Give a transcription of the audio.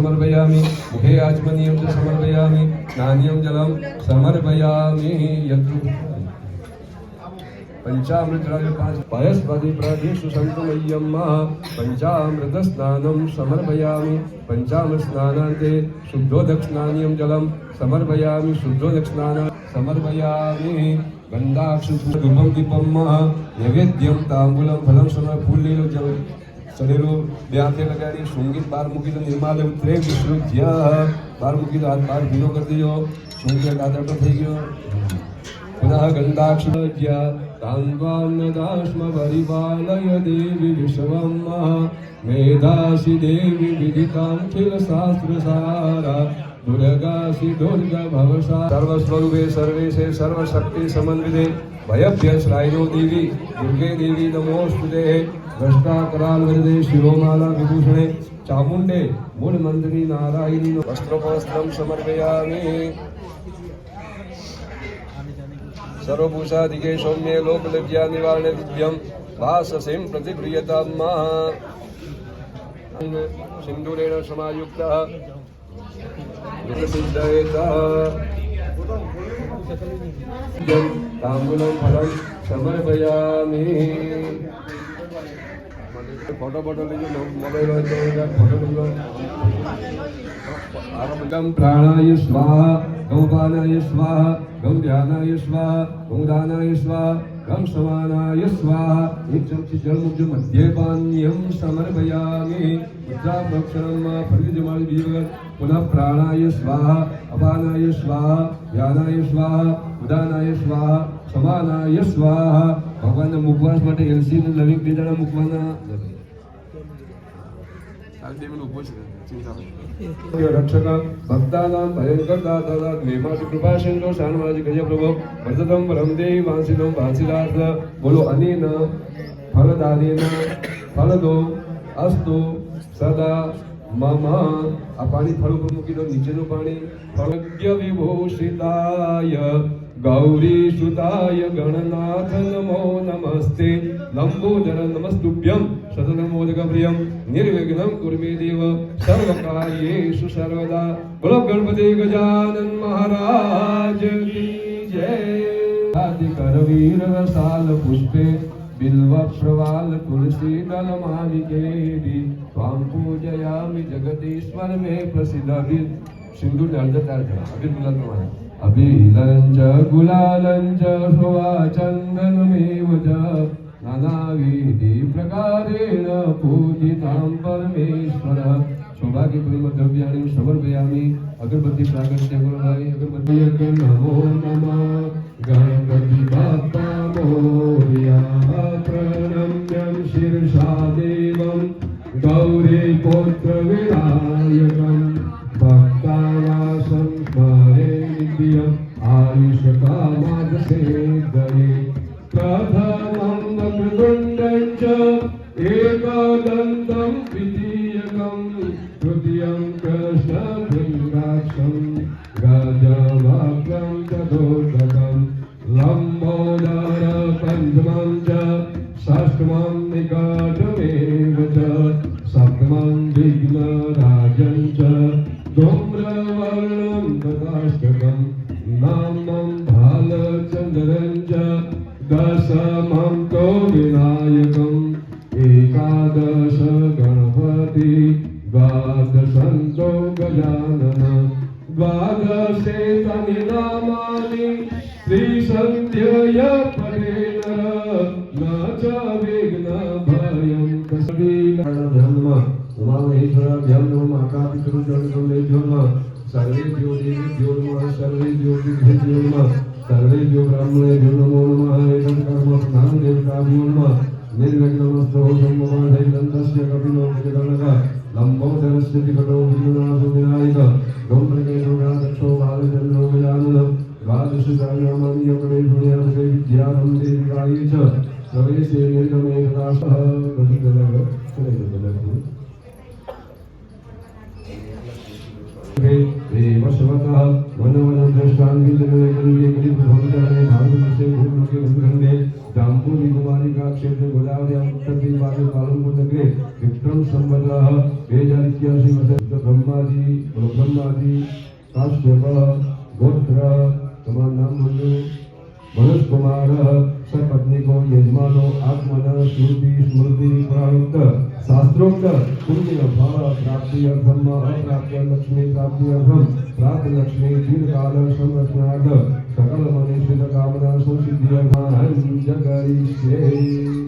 समर्पयामि, मुखे आचमनीयं च समर्पयामि, नान्यं जलं समर्पयामि, यत्र पंचामृतराज पयस्पति मा संतमय्यम्मा पंचामृतस्नानं समर्पयामि, पञ्चामृतस्नानान्ते शुद्धोदकस्नानीयं जलं समर्पयामि शुद्धोदकस्नानं समर्पयामि गन्धाक्षुधुमं दीपं मा नैवेद्यं ताम्बूलं फलं समर्पूल्यं जलम्। ચડેલું બે હાથે લગાડી સંગીત બહાર મૂકી દો નિર્માલ એમ પ્રેમ વિષ્ણુ જ્યાં બહાર મૂકી દો હાથ બહાર ભીનો કરી દેજો સંગીત આદાટો થઈ ગયો. પુનઃ ગંડાક્ષ જ્યાં તાંબાનદાશ્મ પરિપાલય દેવી વિશ્વમ મેધાસી દેવી વિદિતાંખિલ શાસ્ત્ર સારા सर्वस्वरूपे सर्वेशे सर्वशक्ति समन्विते। भयभ्यश्रायिनो देवी, दुर्गे देवी नमोस्तुते भ्रष्टाकरालवरदे शिरोमाला विभूषणे। चामुण्डे मूलमन्त्रिणी नारायणी वस्त्रोपवस्त्रं समर्पयामि। सर्वभूषादिके सौम्ये लोकलज्जा निवारणे दिव्यं। वाससिं प्रतिगृह्यताम् सिन्दूरेण समायुक्तः। ताम्बूलं फलं समर्पयामि। ફોટો ફોટો લીધો મોબાઈલ હોય તો ફોટો લીધો આરંભમ પ્રાણાય સ્વાહા ગૌપાનાય સ્વાહા ગૌ ધ્યાનાય સ્વાહા ગૌદાનાય સ્વાહા ગમ સમાનાય સ્વાહા એક ચમચી જળ મૂકજો મધ્ય પાન્યમ સમર્પયામિ મુદ્રાભક્ષણમ ફરી જમાડી બીજી વખત પુનઃ પ્રાણાય સ્વાહા અપાનાય સ્વાહા ધ્યાનાય સ્વાહા ઉદાનાય સ્વાહા સમાનાય સ્વાહા ભગવાનના મુખવાસ માટે એલસી ને લવિંગ બે દાડા મૂકવાના. રક્ષક ભક્તાનામ ભયંકર દાતા મેમાસી કૃપા સિંધુ શાનવાજી પ્રભુ પરમ દેવી વાંસિદાર્થ બોલો અનેન ફલદાનેન ફલદો અસ્તુ સદા મમ. આ પાણી ફળ ઉપર મૂકી દો નીચેનું પાણી. ફળગ્ય વિભૂષિતાય. गौरी सुताय गणनाथ नमो नमस्ते. लंबोदर नमस्तुभ्यं. सततमोदकप्रियं निर्विघ्नं कुर्मे देव. सर्वकार्येषु सर्वदा. बोलो गणपति गजानन महाराज की जय. करवीर रसाल पुष्पे. बिल्व प्रवाल तुलसी दल मालिके स्वाम पूजयामि जगदीश्वर मे प्रसिद्ध सिंधु अर्ध अर्ध अभी मिलन तुम्हारा. अबीलञ्च गुलालञ्च सुवा चन्दनमेव च। नानाविधिप्रकारेण पूजितां परमेश्वर। सौभाग्यपूर्ण द्रव्याणि समर्पयामि। अगरबत्ती प्रागट्य गुरुभाई अगरबत्ती नमो नमः। गणपति बाप्पा, मोर्या प्रणम्यं शिरसा। विघ्नराजं च धूम्रवर्णं तथाष्टकं नामं भालचन्द्रं च दशमं तो विनायकम् एकादश गणपति द्वादशन्तो गजानन द्वादशे तनि नामानि त्रिसन्ध्यय पठे नर न च नमः सर्वेभ्यो देवेभ्यो नमः सर्वेभ्यो ब्राह्मणेभ्यो नमो। नमः एतं कर्म स्नानदेवताभ्यो नमः निर्विघ्नमस्तु सम्मोहनैदन्तस्य कपिलो जगन्नः लम्बोदरस्य विकटो विघ्नासो विनायक डोम्बरेणो दक्षो बालचन्द्रो गजानन द्वादशकार्यामानि यमनेश्वर्यासुरे विद्यारं देविकायै च प्रवेशे निर्गमे तथा सह सर्वतः वन वन दृष्टांगिलगली भूमिकाने धारुमसे भूलोके उद्घंडे दाम्बूली कुमारी का क्षेत्र गोदावरी अंतर्गत बागे पालनपुर नगरे विक्रम संवतः बेजारिक्यासी वसत ब्रह्माजी ब्रह्माजी काश्यप गोत्र तमाम नाम बोलो मनोज कुमार सपत्नी को यजमानो आत्मन, श्रुति, स्मृति, प्राणुक्त, शास्त्रोक्त पुण्य भाव प्राप्ति अर्थम अप्राप्त लक्ष्मी प्राप्त्यर्थम प्राप्त लक्ष्मी दीर्घकाल संरक्षणार्थ सकल मनीषित कामना संसिद्ध्यर्थम जगरिष्ये